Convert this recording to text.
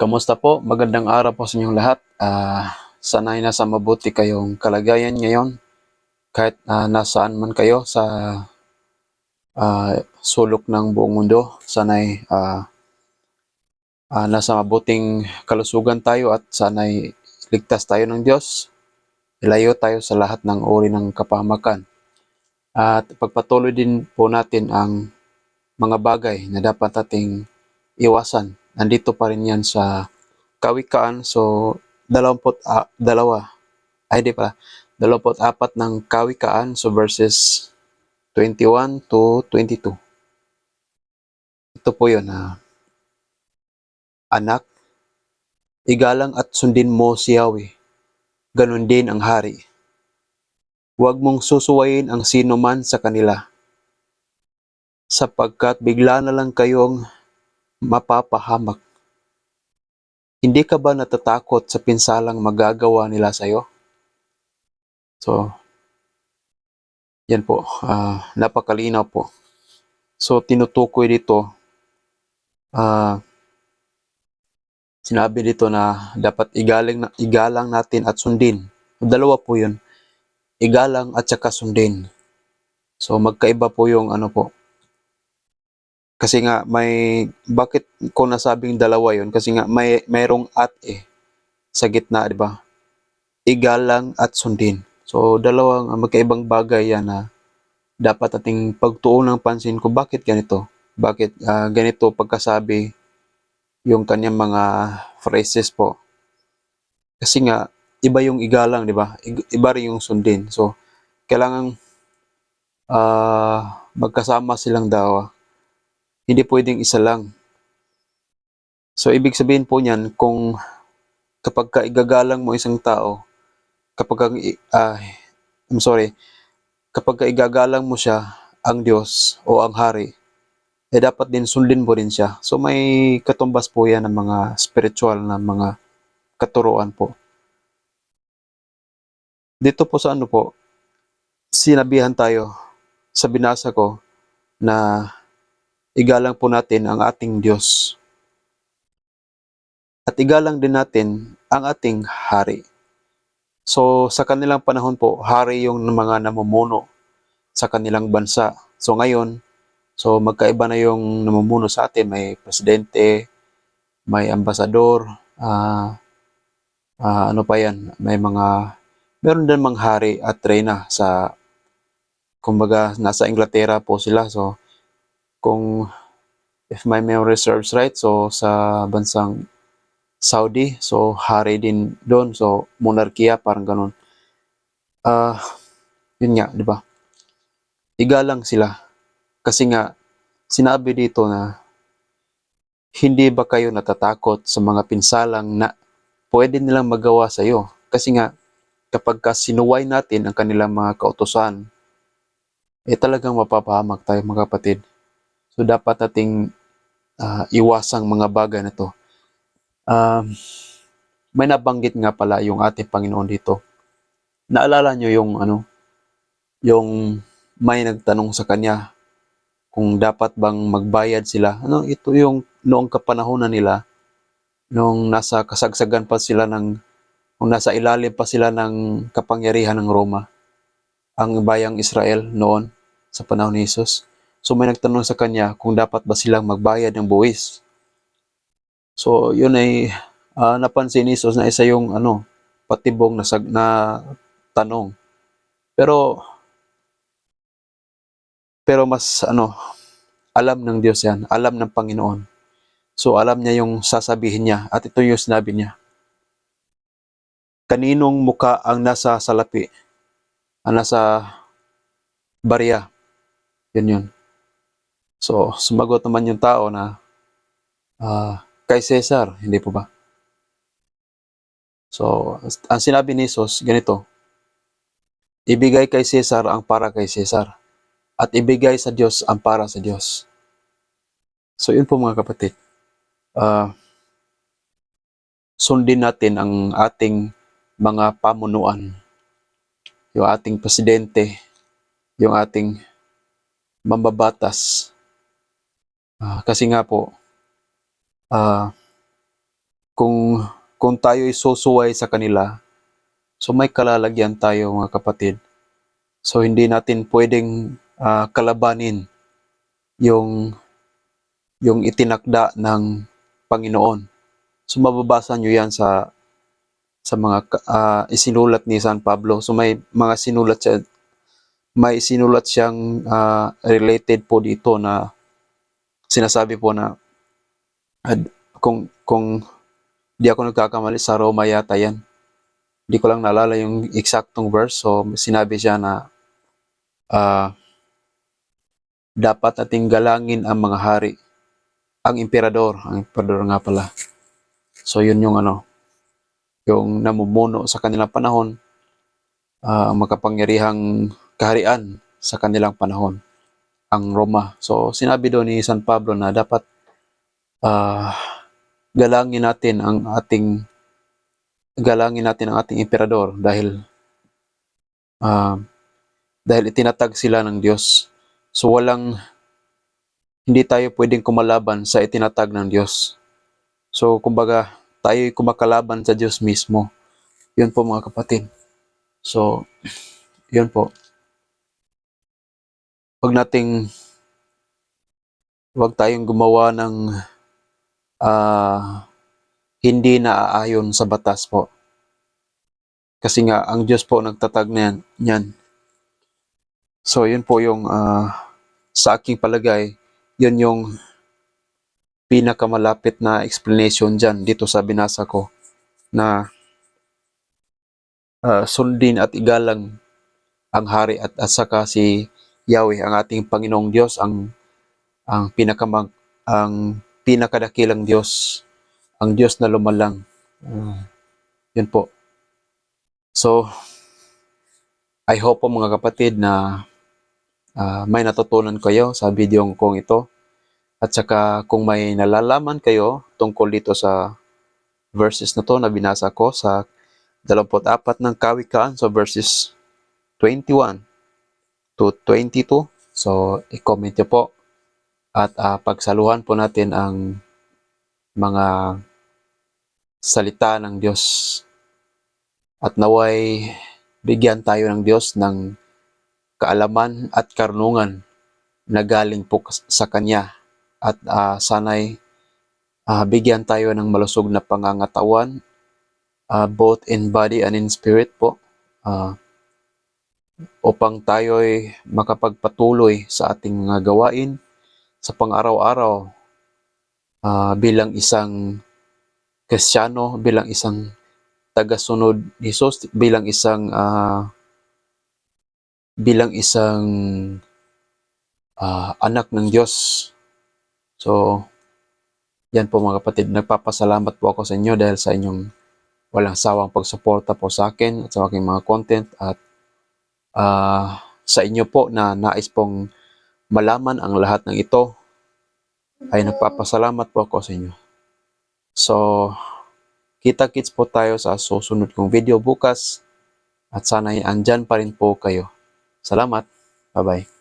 Kamusta po? Magandang araw po sa inyong lahat. Ah, sana'y nasa mabuti kayong kalagayan ngayon. Kahit ah, nasaan man kayo sa ah, sulok ng buong mundo, sana'y ah, ah, nasa mabuting kalusugan tayo at sana'y ligtas tayo ng Diyos. Ilayo tayo sa lahat ng uri ng kapahamakan. At pagpatuloy din po natin ang mga bagay na dapat nating iwasan. Nandito pa rin yan sa kawikaan. So, dalawamput, ah, dalawa. Ay, di pa. Dalawamput apat ng kawikaan. So, verses 21 to 22. Ito po yun. ah. Anak, igalang at sundin mo si Yahweh. Ganon din ang hari. Huwag mong susuwayin ang sino man sa kanila sapagkat bigla na lang kayong mapapahamak. Hindi ka ba natatakot sa pinsalang magagawa nila sa'yo? So, yan po. ah, napakalinaw po. So, tinutukoy dito, ah, sinabi dito na dapat igaling, igalang natin at sundin. Dalawa po yun. Igalang at saka sundin. So, magkaiba po yung ano po, kasi nga may bakit ko nasabing dalawa 'yon? Kasi nga may mayroong at eh sa gitna, 'di ba? Igalang at sundin. So dalawang magkaibang bagay 'yan na dapat ating pagtuon ng pansin ko bakit ganito? Bakit ah, ganito pagkasabi yung kanyang mga phrases po? Kasi nga iba yung igalang, 'di ba? Iba rin yung sundin. So kailangan ah, magkasama silang dalawa hindi pwedeng isa lang. So, ibig sabihin po niyan, kung kapag ka igagalang mo isang tao, kapag ka, ah, I'm sorry, kapag ka igagalang mo siya, ang Diyos o ang Hari, eh dapat din sundin mo rin siya. So, may katumbas po yan ng mga spiritual na mga katuruan po. Dito po sa ano po, sinabihan tayo sa binasa ko na igalang po natin ang ating Diyos. At igalang din natin ang ating hari. So sa kanilang panahon po, hari yung mga namumuno sa kanilang bansa. So ngayon, so magkaiba na yung namumuno sa atin. May presidente, may ambasador, ah ah, ano pa yan, may mga, meron din mga hari at reyna sa, kumbaga, nasa Inglaterra po sila. So, kung if my memory serves right, so sa bansang Saudi, so hari din doon, so monarkiya, parang ganun. Ah, yun nga, di ba? Igalang sila. Kasi nga, sinabi dito na hindi ba kayo natatakot sa mga pinsalang na pwede nilang magawa sa iyo? Kasi nga, kapag ka sinuway natin ang kanilang mga kautosan, eh talagang mapapahamak tayo mga kapatid. So dapat nating ah, iwasang mga bagay na to. Um, may nabanggit nga pala yung ating Panginoon dito. Naalala nyo yung ano, yung may nagtanong sa kanya kung dapat bang magbayad sila. Ano, ito yung noong kapanahonan nila, nung nasa kasagsagan pa sila ng, nung nasa ilalim pa sila ng kapangyarihan ng Roma, ang bayang Israel noon sa panahon ni Jesus. So may nagtanong sa kanya kung dapat ba silang magbayad ng buwis. So yun ay ah, napansin ni Jesus na isa yung ano, patibong na, sag, na tanong. Pero pero mas ano, alam ng Diyos yan, alam ng Panginoon. So alam niya yung sasabihin niya at ito yung sinabi niya. Kaninong muka ang nasa salapi? Ang nasa barya? Yun yun. So, sumagot naman yung tao na ah, kay Cesar, hindi po ba? So, ang sinabi ni Jesus, ganito, ibigay kay Cesar ang para kay Cesar at ibigay sa Diyos ang para sa Diyos. So, yun po mga kapatid. Ah, sundin natin ang ating mga pamunuan. Yung ating presidente, yung ating mambabatas, Ah, kasi nga po, ah, kung kung tayo ay susuway sa kanila, so may kalalagyan tayo mga kapatid. So hindi natin pwedeng ah, kalabanin yung yung itinakda ng Panginoon. So mababasa nyo yan sa sa mga ah, isinulat ni San Pablo. So may mga sinulat siya may sinulat siyang ah, related po dito na sinasabi po na ad- kung kung di ako nagkakamali sa Roma yata yan. Di ko lang naalala yung eksaktong verse. So sinabi siya na ah, dapat nating galangin ang mga hari. Ang emperador, ang emperador nga pala. So yun yung ano, yung namumuno sa kanilang panahon, ah, ang makapangyarihang kaharian sa kanilang panahon, ang Roma. So sinabi doon ni San Pablo na dapat ah, galangin natin ang ating galangin natin ang ating emperador dahil ah, dahil itinatag sila ng Diyos. So walang hindi tayo pwedeng kumalaban sa itinatag ng Diyos. So kumbaga tayo'y kumakalaban sa Diyos mismo. Yun po mga kapatid. So yun po. Huwag nating huwag tayong gumawa ng ah, hindi naaayon sa batas po. Kasi nga, ang Diyos po nagtatag na yan. yan. So, yun po yung ah, sa aking palagay, yun yung pinakamalapit na explanation dyan dito sa binasa ko na ah, sundin at igalang ang hari at, at saka si Yahweh, ang ating Panginoong Diyos, ang ang pinakamag ang pinakadakilang Diyos, ang Diyos na lumalang. Ah, yun po. So, I hope po mga kapatid na ah, may natutunan kayo sa video kong ito. At saka kung may nalalaman kayo tungkol dito sa verses na to na binasa ko sa 24 ng kawikaan so verses 21 to 22. So, i-comment nyo po at ah, pagsaluhan po natin ang mga salita ng Diyos. At naway bigyan tayo ng Diyos ng kaalaman at karunungan na galing po sa Kanya. At ah, sana'y ah, bigyan tayo ng malusog na pangangatawan ah, both in body and in spirit po. Ah, upang tayo'y makapagpatuloy sa ating mga gawain sa pang-araw-araw ah, bilang isang Kristiyano, bilang isang tagasunod ni Jesus, bilang isang ah, bilang isang ah, anak ng Diyos. So, yan po mga kapatid, nagpapasalamat po ako sa inyo dahil sa inyong walang sawang pagsuporta po sa akin at sa aking mga content at ah, sa inyo po na nais pong malaman ang lahat ng ito ay nagpapasalamat po ako sa inyo. So, kita-kits po tayo sa susunod kong video bukas at sana'y andyan pa rin po kayo. Salamat. Bye-bye.